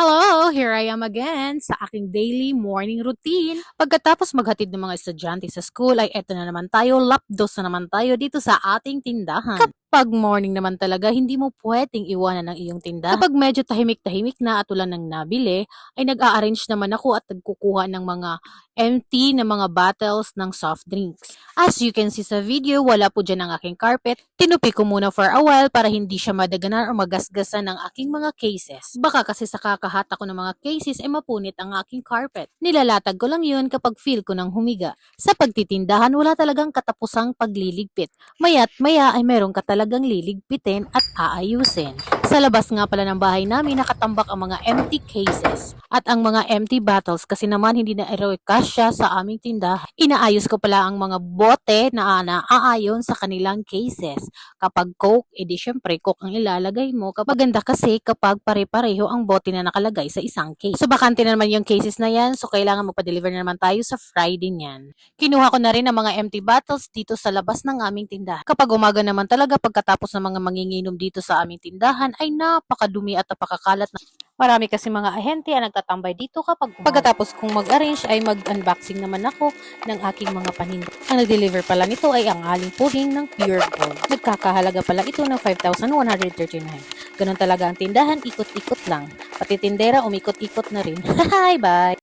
Hello! Here I am again sa aking daily morning routine. Pagkatapos maghatid ng mga estudyante sa school ay eto na naman tayo, lapdos na naman tayo dito sa ating tindahan. Kapag morning naman talaga, hindi mo pwedeng iwanan ng iyong tindahan. Kapag medyo tahimik-tahimik na at wala nang nabili, ay nag-a-arrange naman ako at nagkukuha ng mga empty na mga bottles ng soft drinks. As you can see sa video, wala po dyan ang aking carpet. Tinupi ko muna for a while para hindi siya madaganan o magasgasan ng aking mga cases. Baka kasi sa kakahat ako ng mga cases ay mapunit ang aking carpet. Nilalatag ko lang yun kapag feel ko ng humiga. Sa pagtitindahan, wala talagang katapusang pagliligpit. Maya't maya ay meron ka talagang liligpitin at aayusin. Sa labas nga pala ng bahay namin, nakatambak ang mga empty cases at ang mga empty bottles kasi naman hindi na kasya sa aming tindahan. Inaayos ko pala ang mga bote na naaayon sa kanilang cases. Kapag Coke, edi syempre Coke ang ilalagay mo. Kapag ganda kasi kapag pare-pareho ang bote na nakalagay sa isang case. So bakante na naman yung cases na yan, so kailangan magpa-deliver na naman tayo sa Friday niyan. Kinuha ko na rin ang mga empty bottles dito sa labas ng aming tindahan. Kapag umaga naman talaga, pagkatapos ng mga manginginom dito sa aming tindahan, ay napakadumi at napakakalat na Marami kasi mga ahente ang nagtatambay dito kapag. Pagkatapos kong mag-arrange ay mag-unboxing naman ako ng aking mga paninda. Ang nag-deliver pala nito ay ang aling pudding ng Pure Gold. Nagkakahalaga pala ito ng 5,139. Ganon talaga ang tindahan, ikot-ikot lang. Pati tindera, umikot-ikot na rin. Hi, bye!